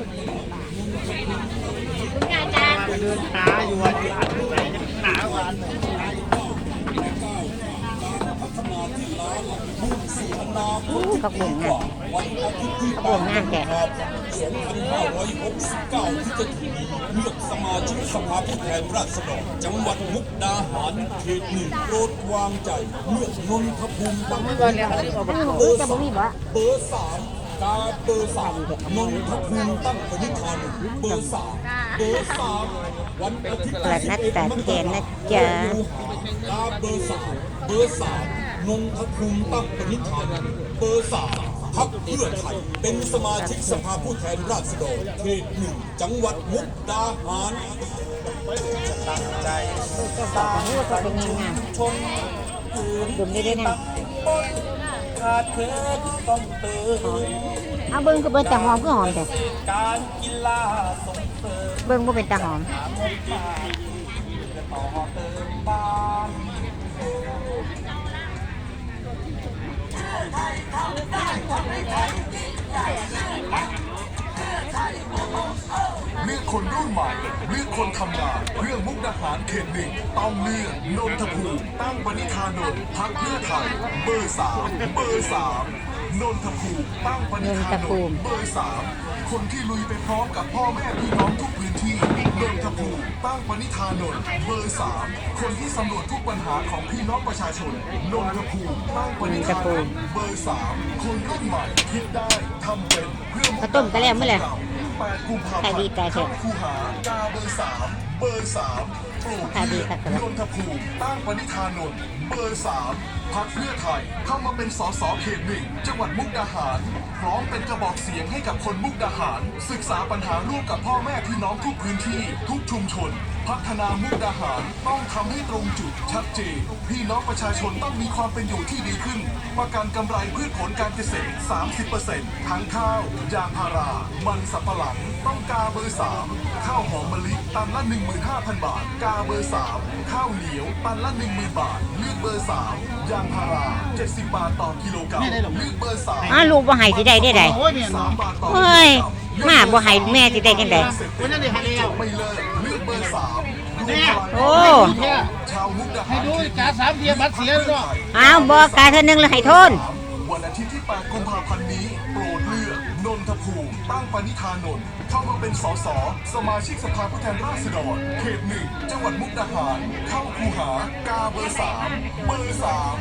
ขันวกรบุงงานกรบุงงานแกสร้อยพิธีเลือกสมาชิกสภาผู้แทนราษฎรจังหวัดมุกดาหารเขตหนึ่งโปรดวางใจเลือกนนทภูมิบางเบอร์สาม กาเบอร์สามนนทภูมิตั้งปณิธานเบอร์สามเบอร์สามวันอาทิตย์ปลานัดตัดแกนนะจ๊ะกาเบอร์สามเบอร์สามนนทภูมิตั้งปณิธานเบอร์สามพักเพื่อไทยเป็นสมาชิกสภาผู้แทนราษฎรเขตหนึ่งจังหวัดมุกดาหารตั้งใจจ้าบอกว่าตัวเป็นยังไงชนคืนดุมได้ด้น ขาดเคินต้องเติมเอาเบิ้งก็เบิ้งแต่หอมก็หอมแต่การกีฬาส่งเสริมเบิ้งบ่เป็นตาหอมหาเงินมาต่อเติมบ้านเลือกคนรุ่นใหม่เลือก คนทำงานเรื่องมุกดาหารเขตหนึ่งต้องเลื่อนนนทภูมิตั้งปณิธานนท์พักเพื่อไทยเบอร์สามเบอร์สามนนทภูมิตั้งปณิธานนท์เบอร์สามคนที่ลุยไปพร้อมกับพ่อแม่พี่น้องทุกพื้นที่นนทภูมิตั้งปณิธานนท์เบอร์สามคนที่สำรวจทุกปัญหาของพี่น้องประชาชนนนทภูมิตั้งปณิธานนท์เบอร์สามคนรุ่นใหม่คิดได้ทำเป็นเพื่อมุกดาหารเก่า 8กุมภาพันธ์เข้าคู่หากาเบอร์3เบอร์3ปลูกพืชนนทภูมิตั้งปณิธานนท์เบอร์3พักเพื่อไทยเข้ามาเป็นสสเขตหนึ่งจังหวัดมุกดาหาร พร้อมเป็นกระบอกเสียงให้กับคนมุกดาหาร ศึกษาปัญหาร่วมกับพ่อแม่พี่น้องทุกพื้นที่ทุกชุมชน พัฒนามุกดาหารต้องทำให้ตรงจุดชัดเจนพี่น้องประชาชนต้องมีความเป็นอยู่ที่ดีขึ้น ประกันกำไรพืชผลการเกษตร 30%ทั้งข้าว ยางพารา มันสับปะหลัง ต้องกาเบอร์3ข้าวหอมมะลิตันละ 15,000 บาท กาเบอร์3ข้าวเหนียวตันละ 10,000 บาท เลือกเบอร์3ยางพารา 70 บาทต่อกิโลกรัมเลือกเบอร์3อ้าวลูกบ่ให้สิได้ได้ใดสามบาทต่อเฮ้ย มาบ่ให้แม่สิได้จังได๋วันนั้นได้ให้แล้วไม่เลิกเลือกเบอร์สามโอ้ชาวมุกดาหารให้ดูจ่าสามเทียมบัตรเสียด้วยอ้าวบ่กาเทื่อนึงแล้วให้โทษวันอาทิตย์ที่ 8 กุมภาพันธ์นี้ โปรดเลือกนนทภูมิตั้งปณิธานนท์เข้ามาเป็นสสสมาชิกสภาผู้แทนราษฎรเขตหนึ่งจังหวัดมุกดาหารเข้าคูหากาเบอร์สามเบอร์สาม